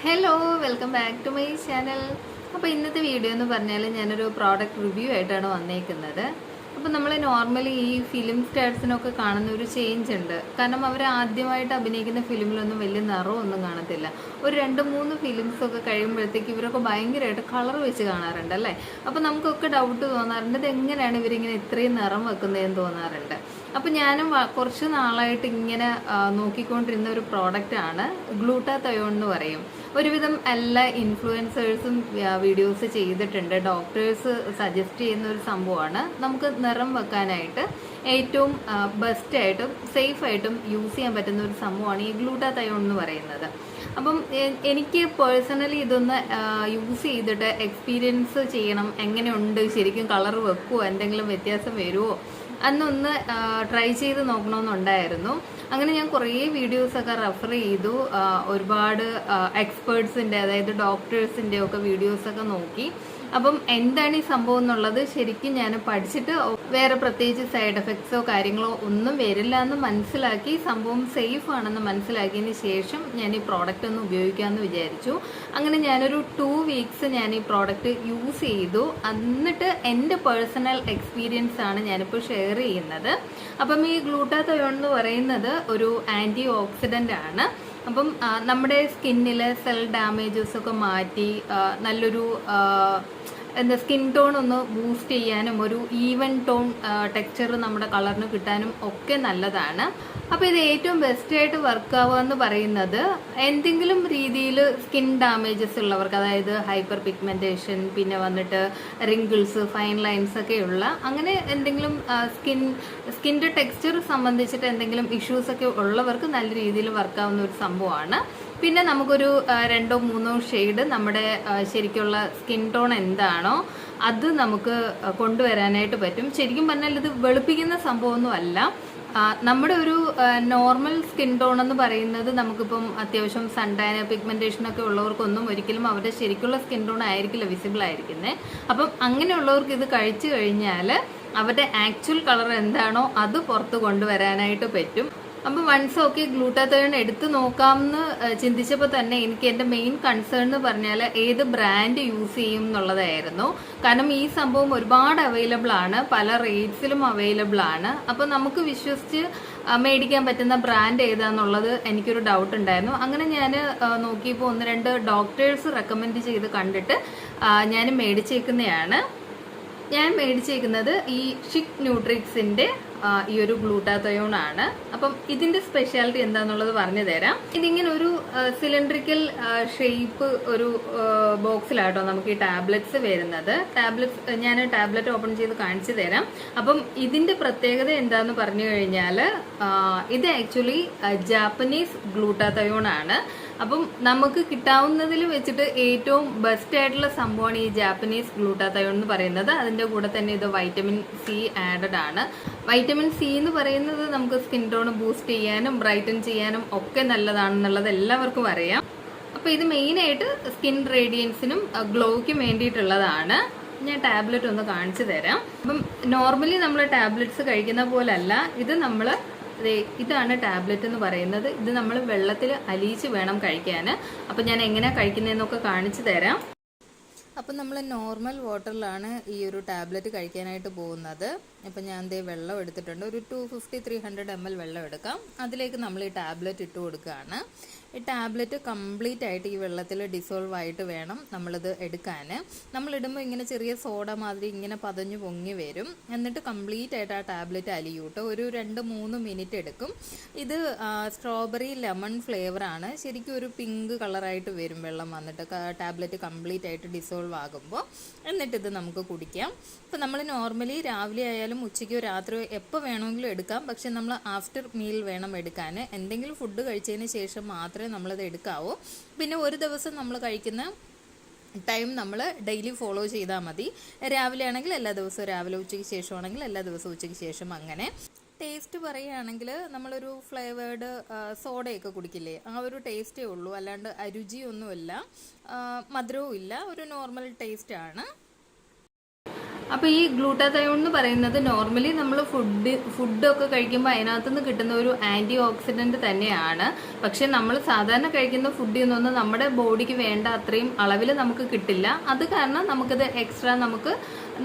Hello welcome back to my channel അപ്പോൾ ഇന്നത്തെ video എന്ന് പറഞ്ഞാൽ ഞാനൊരു പ്രോഡക്റ്റ് റിവ്യൂ ആയിട്ടാണ് വന്നേക്കുന്നത്. അപ്പോൾ നമ്മൾ നോർമലി ഈ ഫിലിം സ്റ്റാർസിനൊക്കെ കാണുന്ന ഒരു ചേഞ്ച് ഉണ്ട്. കാരണം അവർ ആദ്യമായിട്ട് അഭിനയിക്കുന്ന ഫിലിമിലൊന്നും വലിയ നിറമൊന്നും കാണത്തില്ല. ഒരു രണ്ട് മൂന്ന് ഫിലിംസ് ഒക്കെ കഴിയുമ്പോഴത്തേക്ക് ഇവരൊക്കെ ഭയങ്കരമായിട്ട് കളർ വെച്ച് കാണാറുണ്ട് അല്ലേ? അപ്പോൾ നമുക്കൊക്കെ ഡൗട്ട് തോന്നാറുണ്ട് ഇത് എങ്ങനെയാണ് ഇവരിങ്ങനെ ഇത്രയും നിറം വെക്കുന്നതെന്ന് തോന്നാറുണ്ട്? അപ്പോൾ ഞാനും കുറച്ച് നാളായിട്ട് ഇങ്ങനെ നോക്കിക്കൊണ്ടിരുന്ന ഒരു പ്രോഡക്റ്റാണ് ഗ്ലൂട്ടാ തയോൺ എന്ന് പറയും. ഒരുവിധം എല്ലാ ഇൻഫ്ലുവൻസേഴ്സും വീഡിയോസ് ചെയ്തിട്ടുണ്ട്. ഡോക്ടേഴ്സ് സജസ്റ്റ് ചെയ്യുന്ന ഒരു സംഭവമാണ്. നമുക്ക് നിറം വെക്കാനായിട്ട് ഏറ്റവും ബെസ്റ്റ് ആയിട്ടും സേഫ് ആയിട്ടും യൂസ് ചെയ്യാൻ പറ്റുന്ന ഒരു സംഭവമാണ് ഈ ഗ്ലൂട്ടാതയോൺ എന്ന് പറയുന്നത്. അപ്പം എനിക്ക് പേഴ്സണലി ഇതൊന്ന് യൂസ് ചെയ്തിട്ട് എക്സ്പീരിയൻസ് ചെയ്യണം. എങ്ങനെയുണ്ട്? ശരിക്കും കളർ വെക്കുമോ എന്തെങ്കിലും വ്യത്യാസം വരുമോ അന്നൊന്ന് ട്രൈ ചെയ്ത് നോക്കണമെന്നുണ്ടായിരുന്നു അങ്ങനെ ഞാൻ കുറേ വീഡിയോസൊക്കെ റെഫർ ചെയ്തു. ഒരുപാട് എക്സ്പേർട്സിന്റെ അതായത് ഡോക്ടേഴ്സിന്റെ ഒക്കെ വീഡിയോസൊക്കെ നോക്കി. അപ്പം എന്താണ് ഈ സംഭവം എന്നുള്ളത് ശരിക്കും ഞാൻ പഠിച്ചിട്ട് വേറെ പ്രത്യേകിച്ച് സൈഡ് എഫക്ട്സോ കാര്യങ്ങളോ ഒന്നും വരില്ല എന്ന് മനസ്സിലാക്കി സംഭവം സേഫ് ആണെന്ന് മനസ്സിലാക്കിയതിന് ശേഷം ഞാൻ ഈ പ്രോഡക്റ്റ് ഒന്ന് ഉപയോഗിക്കാമെന്ന് വിചാരിച്ചു. അങ്ങനെ ഞാനൊരു ടു വീക്സ് ഞാൻ ഈ പ്രോഡക്റ്റ് യൂസ് ചെയ്തു. എന്നിട്ട് എന്റെ പേഴ്സണൽ എക്സ്പീരിയൻസ് ആണ് ഞാനിപ്പോൾ ഷെയർ ചെയ്യുന്നത്. അപ്പം ഈ ഗ്ലൂട്ടാതയോൺ എന്ന് പറയുന്നത് ഒരു ആന്റി ഓക്സിഡന്റ് ആണ്. അപ്പം നമ്മുടെ സ്കിന്നിലെ സെൽ ഡാമേജസ് ഒക്കെ മാറ്റി നല്ലൊരു എന്താ സ്കിൻ ടോൺ ഒന്ന് ബൂസ്റ്റ് ചെയ്യാനും ഒരു ഈവൻ ടോൺ ടെക്സ്ചർ നമ്മുടെ കളറിന് കിട്ടാനും ഒക്കെ നല്ലതാണ്. അപ്പോൾ ഇത് ഏറ്റവും ബെസ്റ്റായിട്ട് വർക്ക് ആവുക എന്ന് പറയുന്നത് എന്തെങ്കിലും രീതിയിൽ സ്കിൻ ഡാമേജസ് ഉള്ളവർക്ക് അതായത് ഹൈപ്പർ പിഗ്മെന്റേഷൻ പിന്നെ വന്നിട്ട് റിങ്കിൾസ് ഫൈൻ ലൈൻസ് ഒക്കെ ഉള്ള അങ്ങനെ എന്തെങ്കിലും സ്കിൻ സ്കിന്റെ ടെക്സ്ചർ സംബന്ധിച്ചിട്ട് എന്തെങ്കിലും ഇഷ്യൂസ് ഒക്കെ ഉള്ളവർക്ക് നല്ല രീതിയിൽ വർക്കാവുന്ന ഒരു സംഭവമാണ്. പിന്നെ നമുക്കൊരു രണ്ടോ മൂന്നോ ഷെയ്ഡ് നമ്മുടെ ശരിക്കുള്ള സ്കിൻ ടോൺ എന്താണോ അത് നമുക്ക് കൊണ്ടുവരാനായിട്ട് പറ്റും. ശരിക്കും പറഞ്ഞാൽ ഇത് വെളുപ്പിക്കുന്ന സംഭവമൊന്നുമല്ല. നമ്മുടെ ഒരു നോർമൽ സ്കിൻ ടോൺ എന്ന് പറയുന്നത് നമുക്കിപ്പം അത്യാവശ്യം സൺടാന പിഗ്മെന്റേഷൻ ഒക്കെ ഉള്ളവർക്കൊന്നും ഒരിക്കലും അവരുടെ ശരിക്കുള്ള സ്കിൻ ടോൺ ആയിരിക്കില്ല വിസിബിൾ ആയിരിക്കുന്നത് അപ്പം അങ്ങനെയുള്ളവർക്ക് ഇത് കഴിച്ചു കഴിഞ്ഞാൽ അവരുടെ ആക്ച്വൽ കളർ എന്താണോ അത് പുറത്ത് കൊണ്ടുവരാനായിട്ട് പറ്റും. അപ്പം വൺസ് ഓക്കെ ഗ്ലൂട്ടാത്തയോൺ എടുത്ത് നോക്കാമെന്ന് ചിന്തിച്ചപ്പോൾ തന്നെ എനിക്ക് എന്റെ മെയിൻ കൺസേൺ എന്ന് പറഞ്ഞാൽ ഏത് ബ്രാൻഡ് യൂസ് ചെയ്യും എന്നുള്ളതായിരുന്നു. കാരണം ഈ സംഭവം ഒരുപാട് അവൈലബിൾ ആണ് പല റേറ്റ്സിലും അവൈലബിൾ ആണ്. അപ്പോൾ നമുക്ക് വിശ്വസിച്ച് മേടിക്കാൻ പറ്റുന്ന ബ്രാൻഡ് ഏതാന്നുള്ളത് എനിക്കൊരു ഡൗട്ട് ഉണ്ടായിരുന്നു. അങ്ങനെ ഞാൻ നോക്കിയപ്പോൾ ഒന്ന് രണ്ട് ഡോക്ടേഴ്സ് റെക്കമെൻഡ് ചെയ്ത് കണ്ടിട്ട് ഞാൻ മേടിച്ചേക്കുന്നതാണ് ഞാൻ മേടിച്ചേക്കുന്നത് ഈ ഷിക് ന്യൂട്രിക്സിന്റെ ഈ ഒരു ഗ്ലൂട്ടാത്തയോൺ ആണ് അപ്പം ഇതിന്റെ സ്പെഷ്യാലിറ്റി എന്താന്നുള്ളത് പറഞ്ഞു തരാം. ഇതിങ്ങനെ ഒരു സിലിണ്ടറിക്കൽ ഷേപ്പ് ഒരു ബോക്സിലാട്ടോ നമുക്ക് ഈ ടാബ്ലറ്റ്സ് വരുന്നത്. ടാബ്ലറ്റ്സ് ഞാൻ ടാബ്ലറ്റ് ഓപ്പൺ ചെയ്ത് കാണിച്ചു തരാം. അപ്പം ഇതിന്റെ പ്രത്യേകത എന്താന്ന് പറഞ്ഞു കഴിഞ്ഞാൽ ഇത് ആക്ച്വലി ജാപ്പനീസ് ഗ്ലൂട്ടാത്തയോൺ ആണ് അപ്പം നമുക്ക് കിട്ടാവുന്നതിൽ വെച്ചിട്ട് ഏറ്റവും ബെസ്റ്റ് ആയിട്ടുള്ള സംഭവമാണ് ഈ ജാപ്പനീസ് ഗ്ലൂട്ടാത്തയോൺ എന്ന് പറയുന്നത്. അതിന്റെ കൂടെ തന്നെ ഇത് വൈറ്റമിൻ സി ആഡഡ് ആണ്. വൈറ്റമിൻ സി എന്ന് പറയുന്നത് നമുക്ക് സ്കിൻ ടോൺ ബൂസ്റ്റ് ചെയ്യാനും ബ്രൈറ്റൻ ചെയ്യാനും ഒക്കെ നല്ലതാണെന്നുള്ളത് എല്ലാവർക്കും അറിയാം. അപ്പോൾ ഇത് മെയിനായിട്ട് സ്കിൻ റേഡിയൻസിനും ഗ്ലോയ്ക്കും വേണ്ടിയിട്ടുള്ളതാണ്. ഞാൻ ടാബ്ലറ്റ് ഒന്ന് കാണിച്ചു തരാം. അപ്പം നോർമലി നമ്മൾ ടാബ്ലറ്റ്സ് കഴിക്കുന്ന പോലല്ല. ഇത് നമ്മൾ ഇതാണ് ടാബ്ലറ്റ് എന്ന് പറയുന്നത്. ഇത് നമ്മൾ വെള്ളത്തിൽ അലിയിച്ച് വേണം കഴിക്കാൻ. അപ്പം ഞാൻ എങ്ങനെയാണ് കഴിക്കുന്നതെന്നൊക്കെ കാണിച്ചു തരാം. അപ്പം നമ്മൾ നോർമൽ വാട്ടറിലാണ് ഈ ഒരു ടാബ്ലറ്റ് കഴിക്കാനായിട്ട് പോകുന്നത്. അപ്പം ഞാൻ ദേ വെള്ളം എടുത്തിട്ടുണ്ട്. ഒരു two fifty three hundred M L വെള്ളം എടുക്കാം. അതിലേക്ക് നമ്മൾ ഈ ടാബ്ലറ്റ് ഇട്ട് കൊടുക്കുകയാണ്. ഈ ടാബ്ലറ്റ് കംപ്ലീറ്റ് ആയിട്ട് ഈ വെള്ളത്തിൽ ഡിസോൾവ് ആയിട്ട് വേണം നമ്മളിത് എടുക്കാൻ നമ്മളിടുമ്പോൾ ഇങ്ങനെ ചെറിയ സോഡ മാതിരി ഇങ്ങനെ പതഞ്ഞു പൊങ്ങി വരും. എന്നിട്ട് കംപ്ലീറ്റ് ആയിട്ട് ആ ടാബ്ലറ്റ് അലിയൂട്ടോ. ഒരു രണ്ട് മൂന്ന് മിനിറ്റ് എടുക്കും. ഇത് സ്ട്രോബെറി ലെമൺ ഫ്ലേവറാണ് ശരിക്കും ഒരു പിങ്ക് കളറായിട്ട് വരും വെള്ളം വന്നിട്ട്. ടാബ്ലറ്റ് കംപ്ലീറ്റ് ആയിട്ട് ഡിസോൾവ് ആകുമ്പോൾ എന്നിട്ടിത് നമുക്ക് കുടിക്കാം. ഇപ്പം നമ്മൾ നോർമലി രാവിലെ ആയാലും ഉച്ചയ്ക്കോ രാത്രിയോ എപ്പോൾ വേണമെങ്കിലും എടുക്കാം. പക്ഷെ നമ്മൾ ആഫ്റ്റർ മീൽ വേണം എടുക്കാൻ. എന്തെങ്കിലും ഫുഡ് കഴിച്ചതിന് ശേഷം മാത്രമേ നമ്മളത് എടുക്കാവൂ. പിന്നെ ഒരു ദിവസം നമ്മൾ കഴിക്കുന്ന ടൈം നമ്മൾ ഡെയിലി ഫോളോ ചെയ്താൽ മതി. രാവിലെ ആണെങ്കിൽ എല്ലാ ദിവസവും രാവിലെ ഉച്ചയ്ക്ക് ശേഷമാണെങ്കിൽ എല്ലാ ദിവസവും ഉച്ചയ്ക്ക് ശേഷം അങ്ങനെ. ടേസ്റ്റ് പറയുകയാണെങ്കിൽ നമ്മളൊരു ഫ്ലേവേർഡ് സോഡയൊക്കെ കുടിക്കില്ലേ? ആ ഒരു ടേസ്റ്റേ ഉള്ളൂ. അല്ലാണ്ട് അരുചിയൊന്നുമില്ല മധുരവും ഇല്ല ഒരു നോർമൽ ടേസ്റ്റാണ് അപ്പോൾ ഈ ഗ്ലൂട്ടാതയോൺ എന്ന് പറയുന്നത് നോർമലി നമ്മൾ ഫുഡ് ഫുഡൊക്കെ കഴിക്കുമ്പോൾ അതിനകത്ത് നിന്ന് കിട്ടുന്ന ഒരു ആന്റി ഓക്സിഡന്റ് തന്നെയാണ്. പക്ഷെ നമ്മൾ സാധാരണ കഴിക്കുന്ന ഫുഡിൽ നിന്നൊന്നും നമ്മുടെ ബോഡിക്ക് വേണ്ട അത്രയും അളവിൽ നമുക്ക് കിട്ടില്ല. അത് കാരണം നമുക്കിത് എക്സ്ട്രാ നമുക്ക്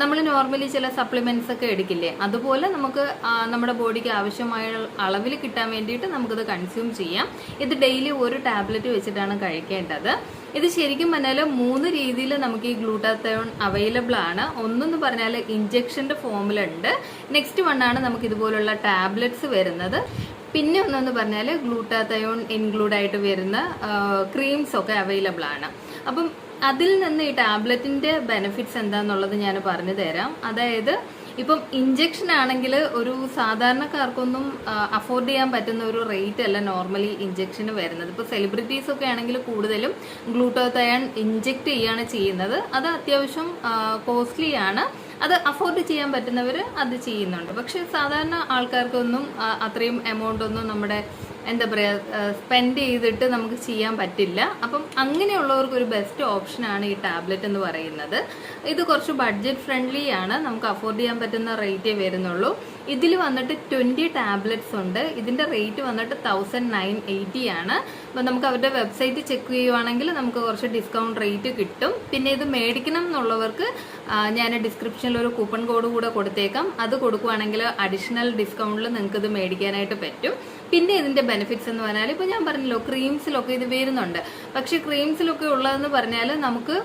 നമ്മൾ നോർമലി ചില സപ്ലിമെന്റ്സ് ഒക്കെ എടുക്കില്ലേ? അതുപോലെ നമുക്ക് നമ്മുടെ ബോഡിക്ക് ആവശ്യമായ അളവിൽ കിട്ടാൻ വേണ്ടിയിട്ട് നമുക്കത് കൺസ്യൂം ചെയ്യാം. ഇത് ഡെയിലി ഒരു ടാബ്ലറ്റ് വെച്ചിട്ടാണ് കഴിക്കേണ്ടത്. ഇത് ശരിക്കും പറഞ്ഞാൽ മൂന്ന് രീതിയിൽ നമുക്ക് ഈ ഗ്ലൂട്ടാത്തയോൺ അവൈലബിൾ ആണ്. ഒന്നെന്ന് പറഞ്ഞാൽ ഇഞ്ചക്ഷന്റെ ഫോമിലുണ്ട് നെക്സ്റ്റ് വണ്ണാണ് നമുക്ക് ഇതുപോലുള്ള ടാബ്ലറ്റ്സ് വരുന്നത്. പിന്നെ ഒന്നെന്ന് പറഞ്ഞാൽ ഗ്ലൂട്ടാത്തയോൺ ഇൻക്ലൂഡ് ആയിട്ട് വരുന്ന ക്രീംസ് ഒക്കെ അവൈലബിൾ ആണ്. അപ്പം അതിൽ നിന്ന് ഈ ടാബ്ലറ്റിന്റെ ബെനിഫിറ്റ്സ് എന്താണെന്നുള്ളത് ഞാൻ പറഞ്ഞു തരാം അതായത് ഇപ്പം ഇഞ്ചക്ഷൻ ആണെങ്കിൽ ഒരു സാധാരണക്കാർക്കൊന്നും അഫോർഡ് ചെയ്യാൻ പറ്റുന്ന ഒരു റേറ്റ് അല്ല നോർമലി ഇഞ്ചക്ഷന് വരുന്നത്. ഇപ്പോൾ സെലിബ്രിറ്റീസ് ഒക്കെ ആണെങ്കിൽ കൂടുതലും ഗ്ലൂട്ടോത്തയാൻ ഇഞ്ചെക്ട് ചെയ്യാണ് ചെയ്യുന്നത്. അത് അത്യാവശ്യം കോസ്റ്റ്ലി ആണ്. അത് അഫോർഡ് ചെയ്യാൻ പറ്റുന്നവർ അത് ചെയ്യുന്നുണ്ട്. പക്ഷേ സാധാരണ ആൾക്കാർക്കൊന്നും അത്രയും എമൗണ്ട് ഒന്നും നമ്മുടെ എന്താ പറയുക സ്പെൻഡ് ചെയ്തിട്ട് നമുക്ക് ചെയ്യാൻ പറ്റില്ല. അപ്പം അങ്ങനെയുള്ളവർക്ക് ഒരു ബെസ്റ്റ് ഓപ്ഷനാണ് ഈ ടാബ്ലറ്റ് എന്ന് പറയുന്നത്. ഇത് കുറച്ച് ബഡ്ജറ്റ് ഫ്രണ്ട്ലി ആണ്. നമുക്ക് അഫോർഡ് ചെയ്യാൻ പറ്റുന്ന റേറ്റേ വരുന്നുള്ളൂ. ഇതിൽ വന്നിട്ട് ട്വന്റി ടാബ്ലറ്റ്സ് ഉണ്ട്. ഇതിന്റെ റേറ്റ് വന്നിട്ട് തൗസൻഡ് നയൻ എയ്റ്റി ആണ്. അപ്പം നമുക്ക് അവരുടെ വെബ്സൈറ്റ് ചെക്ക് ചെയ്യുവാണെങ്കിൽ നമുക്ക് കുറച്ച് ഡിസ്കൗണ്ട് റേറ്റ് കിട്ടും. പിന്നെ ഇത് മേടിക്കണം എന്നുള്ളവർക്ക് ഞാൻ ഡിസ്ക്രിപ്ഷനിൽ ഒരു കൂപ്പൺ കോഡ് കൂടെ കൊടുത്തേക്കാം. അത് കൊടുക്കുവാണെങ്കിൽ അഡീഷണൽ ഡിസ്കൗണ്ടിൽ നിങ്ങൾക്ക് ഇത് മേടിക്കാനായിട്ട് പറ്റും. പിന്നെ ഇതിന്റെ ബെനിഫിറ്റ്സ് എന്ന് പറഞ്ഞാൽ ഇപ്പോൾ ഞാൻ പറഞ്ഞല്ലോ ക്രീംസിലൊക്കെ ഇത് വരുന്നുണ്ട്. പക്ഷെ ക്രീംസിലൊക്കെ ഉള്ളതെന്ന് പറഞ്ഞാൽ നമുക്ക്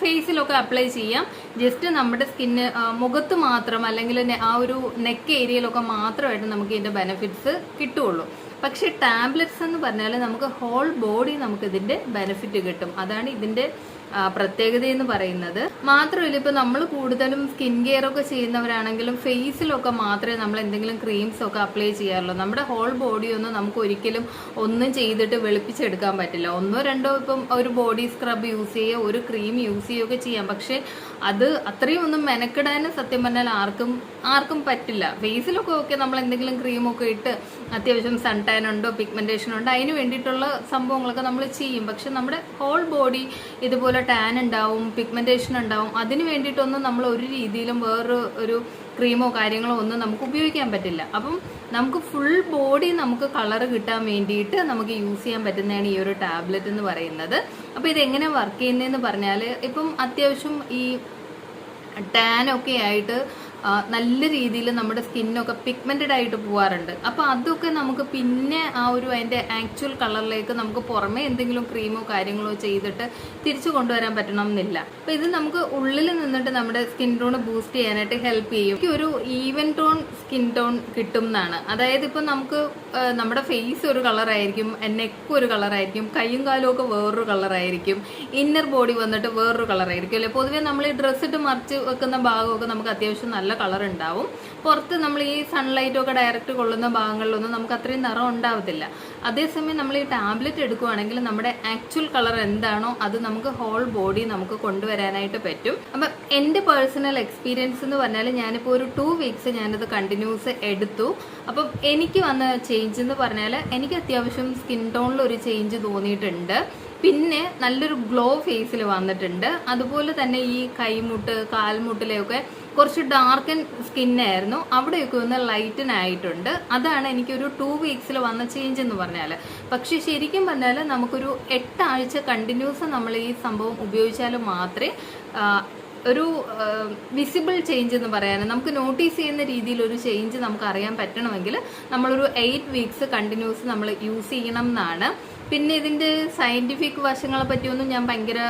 ഫേസിലൊക്കെ അപ്ലൈ ചെയ്യാം. ജസ്റ്റ് നമ്മുടെ സ്കിന്ന് മുഖത്ത് മാത്രം അല്ലെങ്കിൽ ആ ഒരു നെക്ക് ഏരിയയിലൊക്കെ മാത്രമായിട്ട് നമുക്ക് ഇതിന്റെ ബെനിഫിറ്റ്സ് കിട്ടുള്ളൂ പക്ഷെ ടാബ്ലറ്റ്സ് എന്ന് പറഞ്ഞാൽ നമുക്ക് ഹോൾ ബോഡി നമുക്ക് ഇതിന്റെ ബെനിഫിറ്റ് കിട്ടും. അതാണ് ഇതിന്റെ ആ, പ്രത്യേകത എന്ന് പറയുന്നത്. മാത്രമല്ല ഇപ്പൊ നമ്മൾ കൂടുതലും സ്കിൻ കെയർ ഒക്കെ ചെയ്യുന്നവരാണെങ്കിലും ഫേസിലൊക്കെ മാത്രമേ നമ്മൾ എന്തെങ്കിലും ക്രീംസ് ഒക്കെ അപ്ലൈ ചെയ്യാറുള്ളൂ. നമ്മുടെ ഹോൾ ബോഡി ഒന്നും നമുക്ക് ഒരിക്കലും ഒന്നും ചെയ്തിട്ട് വെളുപ്പിച്ചെടുക്കാൻ പറ്റില്ല. ഒന്നോ രണ്ടോ ഇപ്പം ഒരു ബോഡി സ്ക്രബ് യൂസ് ചെയ്യുക ഒരു ക്രീം യൂസ് ചെയ്യുകയൊക്കെ ചെയ്യാം. പക്ഷെ അത് അത്രയും ഒന്നും മെനക്കെടാനും സത്യം പറഞ്ഞാൽ ആർക്കും ആർക്കും പറ്റില്ല. ഫേസിലൊക്കെ ഒക്കെ നമ്മൾ എന്തെങ്കിലും ക്രീമൊക്കെ ഇട്ട് അത്യാവശ്യം സൺ ടാൻ ഉണ്ടോ പിഗ്മെന്റേഷൻ ഉണ്ടോ അതിന് വേണ്ടിയിട്ടുള്ള സംഭവങ്ങളൊക്കെ നമ്മൾ ചെയ്യും. പക്ഷെ നമ്മുടെ ഹോൾ ബോഡി ഇതുപോലെ ടാൻ ഉണ്ടാവും പിഗ്മെന്റേഷൻ ഉണ്ടാവും. അതിന് വേണ്ടിയിട്ടൊന്നും നമ്മൾ ഒരു രീതിയിലും വേറൊരു ഒരു ക്രീമോ കാര്യങ്ങളോ ഒന്നും നമുക്ക് ഉപയോഗിക്കാൻ പറ്റില്ല. അപ്പം നമുക്ക് ഫുൾ ബോഡി നമുക്ക് കളർ കിട്ടാൻ വേണ്ടിയിട്ട് നമുക്ക് യൂസ് ചെയ്യാൻ പറ്റുന്നതാണ് ഈ ഒരു ടാബ്ലറ്റ് എന്ന് പറയുന്നത്. അപ്പോൾ ഇതെങ്ങനെ വർക്ക് ചെയ്യുന്നതെന്ന് പറഞ്ഞാൽ ഇപ്പം അത്യാവശ്യം ഈ ടാനൊക്കെ ആയിട്ട് നല്ല രീതിയിൽ നമ്മുടെ സ്കിന്നൊക്കെ പിഗ്മെന്റഡ് ആയിട്ട് പോകാറുണ്ട് അപ്പോൾ അതൊക്കെ നമുക്ക് പിന്നെ ആ ഒരു അതിന്റെ ആക്ച്വൽ കളറിലേക്ക് നമുക്ക് പുറമേ എന്തെങ്കിലും ക്രീമോ കാര്യങ്ങളോ ചെയ്തിട്ട് തിരിച്ചു കൊണ്ടുവരാൻ പറ്റണം എന്നില്ല അപ്പോൾ ഇത് നമുക്ക് ഉള്ളിൽ നിന്നിട്ട് നമ്മുടെ സ്കിൻ ടോൺ ബൂസ്റ്റ് ചെയ്യാനായിട്ട് ഹെൽപ്പ് ചെയ്യും. എനിക്ക് ഒരു ഈവൻ ടോൺ സ്കിൻ ടോൺ കിട്ടും എന്നാണ് അതായത് ഇപ്പം നമുക്ക് നമ്മുടെ ഫേസ് ഒരു കളറായിരിക്കും നെക്ക് ഒരു കളറായിരിക്കും കൈയും കാലും ഒക്കെ വേറൊരു കളറായിരിക്കും ഇന്നർ ബോഡി വന്നിട്ട് വേറൊരു കളറായിരിക്കും അല്ലെ? പൊതുവേ നമ്മൾ ഈ ഡ്രസ്സ് ഇട്ട് മറിച്ച് വെക്കുന്ന ഭാഗമൊക്കെ നമുക്ക് അത്യാവശ്യം നല്ല കളർ ഉണ്ടാവും. പുറത്ത് നമ്മൾ ഈ സൺലൈറ്റൊക്കെ ഡയറക്റ്റ് കൊള്ളുന്ന ഭാഗങ്ങളിലൊന്നും നമുക്ക് അത്രയും നിറം ഉണ്ടാവത്തില്ല. അതേസമയം നമ്മൾ ഈ ടാബ്ലറ്റ് എടുക്കുവാണെങ്കിൽ നമ്മുടെ ആക്ച്വൽ കളർ എന്താണോ അത് നമുക്ക് ഹോൾ ബോഡി നമുക്ക് കൊണ്ടുവരാനായിട്ട് പറ്റും. അപ്പം എന്റെ പേഴ്സണൽ എക്സ്പീരിയൻസ് എന്ന് പറഞ്ഞാൽ ഞാനിപ്പോൾ ഒരു ടു വീക്സ് ഞാനത് കണ്ടിന്യൂസ് എടുത്തു. അപ്പം എനിക്ക് വന്ന ചേഞ്ച് എന്ന് പറഞ്ഞാൽ എനിക്ക് അത്യാവശ്യം സ്കിൻ ടോണിൽ ഒരു ചേഞ്ച് തോന്നിയിട്ടുണ്ട്. പിന്നെ നല്ലൊരു ഗ്ലോ ഫേസിൽ വന്നിട്ടുണ്ട്. അതുപോലെ തന്നെ ഈ കൈമുട്ട് കാൽമുട്ടിലെയൊക്കെ കുറച്ച് ഡാർക്കൻ സ്കിന്നായിരുന്നു അവിടെയൊക്കെ ഒന്ന് ലൈറ്റൻ ആയിട്ടുണ്ട്. അതാണ് എനിക്കൊരു ടു വീക്സിൽ വന്ന ചേഞ്ച് എന്ന് പറഞ്ഞാൽ പക്ഷെ ശരിക്കും പറഞ്ഞാൽ നമുക്കൊരു എട്ടാഴ്ച കണ്ടിന്യൂസ് നമ്മൾ ഈ സംഭവം ഉപയോഗിച്ചാൽ മാത്രമേ ഒരു വിസിബിൾ ചേഞ്ച് എന്ന് പറയാൻ നമുക്ക് നോട്ടീസ് ചെയ്യുന്ന രീതിയിൽ ഒരു ചേഞ്ച് നമുക്ക് അറിയാൻ പറ്റണമെങ്കിൽ നമ്മളൊരു എയ്റ്റ് വീക്സ് കണ്ടിന്യൂസ് നമ്മൾ യൂസ് ചെയ്യണം എന്നാണ്. പിന്നെ ഇതിന്റെ സയന്റിഫിക് വശങ്ങളെ പറ്റിയൊന്നും ഞാൻ ഭയങ്കര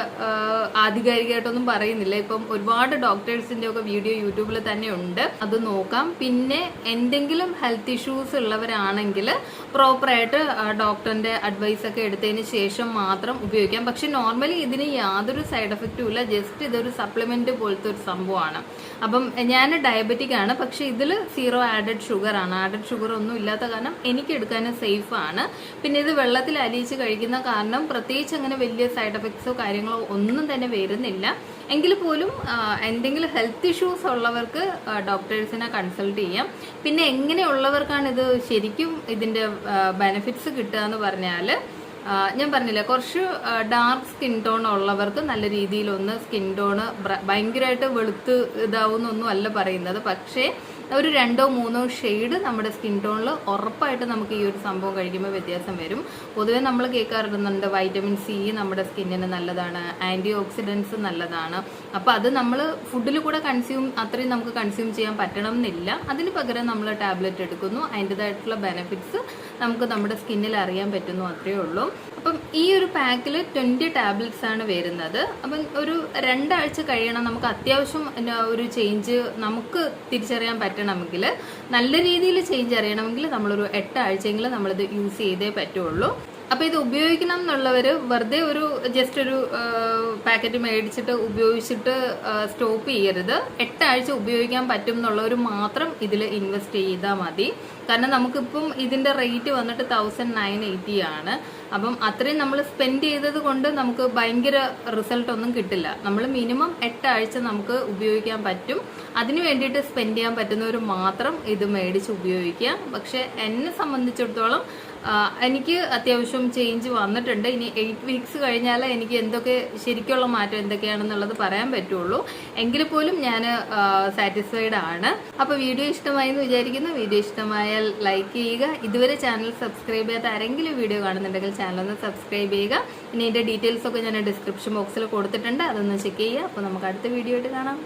ആധികാരികമായിട്ടൊന്നും പറയുന്നില്ല. ഇപ്പം ഒരുപാട് ഡോക്ടേഴ്സിന്റെ ഒക്കെ വീഡിയോ യൂട്യൂബിൽ തന്നെ ഉണ്ട്. അത് നോക്കാം. പിന്നെ എന്തെങ്കിലും ഹെൽത്ത് ഇഷ്യൂസ് ഉള്ളവരാണെങ്കിൽ പ്രോപ്പറായിട്ട് ഡോക്ടറിന്റെ അഡ്വൈസ് ഒക്കെ എടുത്തതിന് ശേഷം മാത്രം ഉപയോഗിക്കാം. പക്ഷെ നോർമലി ഇതിന് യാതൊരു സൈഡ് എഫക്റ്റും ഇല്ല. ജസ്റ്റ് ഇതൊരു സപ്ലിമെന്റ് പോലത്തെ ഒരു സംഭവമാണ്. അപ്പം ഞാൻ ഡയബറ്റിക് ആണ്. പക്ഷെ ഇതിൽ സീറോ ആഡഡ് ഷുഗർ ആണ്. ആഡഡ് ഷുഗർ ഒന്നും ഇല്ലാത്ത കാരണം എനിക്ക് എടുക്കാനും സേഫ് ആണ്. പിന്നെ ഇത് വെള്ളത്തിൽ അലിയിച്ച് കഴിക്കുന്ന കാരണം പ്രത്യേകിച്ച് അങ്ങനെ വലിയ സൈഡ് എഫക്ട്സോ കാര്യങ്ങളോ ഒന്നും തന്നെ വരുന്നില്ല. എങ്കിൽ പോലും എന്തെങ്കിലും ഹെൽത്ത് ഇഷ്യൂസ് ഉള്ളവർക്ക് ഡോക്ടേഴ്സിനെ കൺസൾട്ട് ചെയ്യാം. പിന്നെ എങ്ങനെയുള്ളവർക്കാണ് ഇത് ശരിക്കും ഇതിന്റെ ബെനിഫിറ്റ്സ് കിട്ടുക എന്ന് പറഞ്ഞാൽ ഞാൻ പറഞ്ഞില്ല കുറച്ച് ഡാർക്ക് സ്കിൻ ടോൺ ഉള്ളവർക്ക് നല്ല രീതിയിലൊന്ന് സ്കിൻ ടോണ് ഭയങ്കരമായിട്ട് വെളുത്ത് ഇതാവുന്നൊന്നും അല്ല പറയുന്നത്. പക്ഷേ ഒരു രണ്ടോ മൂന്നോ ഷെയ്ഡ് നമ്മുടെ സ്കിൻ ടോണിൽ ഉറപ്പായിട്ട് നമുക്ക് ഈ ഒരു സംഭവം കഴിക്കുമ്പോൾ വ്യത്യാസം വരും. പൊതുവേ നമ്മൾ കേൾക്കാറുണ്ട് വൈറ്റമിൻ സി നമ്മുടെ സ്കിന്നിന് നല്ലതാണ് ആന്റി ഓക്സിഡൻസ് നല്ലതാണ്. അപ്പോൾ അത് നമ്മൾ ഫുഡിൽ കൂടെ കൺസ്യൂം അത്രയും നമുക്ക് കൺസ്യൂം ചെയ്യാൻ പറ്റണം എന്നില്ല അതിന് പകരം നമ്മൾ ടാബ്ലറ്റ് എടുക്കുന്നു. അതിന്റെതായിട്ടുള്ള ബെനിഫിറ്റ്സ് നമുക്ക് നമ്മുടെ സ്കിന്നിൽ അറിയാൻ പറ്റുന്നു അത്രയേ ഉള്ളൂ. അപ്പം ഈ ഒരു പാക്കിൽ ട്വന്റി ടാബ്ലറ്റ്സ് ആണ് വരുന്നത്. അപ്പം ഒരു രണ്ടാഴ്ച കഴിയണം. നമുക്ക് അത്യാവശ്യം ഒരു ചേഞ്ച് നമുക്ക് തിരിച്ചറിയാൻ പറ്റണമെങ്കിൽ നല്ല രീതിയിൽ ചേഞ്ച് അറിയണമെങ്കിൽ നമ്മളൊരു എട്ടാഴ്ചയെങ്കിലും നമ്മളിത് യൂസ് ചെയ്തേ പറ്റുള്ളൂ. അപ്പോൾ ഇത് ഉപയോഗിക്കണം എന്നുള്ളവർ വെറുതെ ഒരു ജസ്റ്റ് ഒരു പാക്കറ്റ് മേടിച്ചിട്ട് ഉപയോഗിച്ചിട്ട് സ്റ്റോപ്പ് ചെയ്യരുത്. എട്ടാഴ്ച ഉപയോഗിക്കാൻ പറ്റും എന്നുള്ളവർ മാത്രം ഇതിൽ ഇൻവെസ്റ്റ് ചെയ്താൽ മതി. കാരണം നമുക്കിപ്പം ഇതിന്റെ റേറ്റ് വന്നിട്ട് തൗസൻഡ് നയൻ എയ്റ്റി ആണ്. അപ്പം അത്രയും നമ്മൾ സ്പെൻഡ് ചെയ്തത് കൊണ്ട് നമുക്ക് ഭയങ്കര റിസൾട്ട് ഒന്നും കിട്ടില്ല. നമ്മൾ മിനിമം എട്ടാഴ്ച നമുക്ക് ഉപയോഗിക്കാൻ പറ്റും. അതിന് വേണ്ടിയിട്ട് സ്പെൻഡ് ചെയ്യാൻ പറ്റുന്നവർ മാത്രം ഇത് മേടിച്ച് ഉപയോഗിക്കുക. പക്ഷെ എന്നെ സംബന്ധിച്ചിടത്തോളം എനിക്ക് അത്യാവശ്യം ചേഞ്ച് വന്നിട്ടുണ്ട്. ഇനി എയ്റ്റ് വീക്സ് കഴിഞ്ഞാൽ എനിക്ക് എന്തൊക്കെ ശരിക്കുള്ള മാറ്റം എന്തൊക്കെയാണെന്നുള്ളത് പറയാൻ പറ്റുള്ളൂ. എങ്കിൽ പോലും ഞാൻ സാറ്റിസ്ഫൈഡ് ആണ്. അപ്പോൾ വീഡിയോ ഇഷ്ടമായി എന്ന് വിചാരിക്കുന്നു. വീഡിയോ ഇഷ്ടമായാൽ ലൈക്ക് ചെയ്യുക. ഇതുവരെ ചാനൽ സബ്സ്ക്രൈബ് ചെയ്യാത്ത ആരെങ്കിലും വീഡിയോ കാണുന്നുണ്ടെങ്കിൽ ചാനൽ ഒന്ന് സബ്സ്ക്രൈബ് ചെയ്യുക. ഇനി ഇതിന്റെ ഡീറ്റെയിൽസൊക്കെ ഞാൻ ഡിസ്ക്രിപ്ഷൻ ബോക്സിൽ കൊടുത്തിട്ടുണ്ട്. അതൊന്ന് ചെക്ക് ചെയ്യുക. അപ്പോൾ നമുക്ക് അടുത്ത വീഡിയോ ആയിട്ട് കാണാം.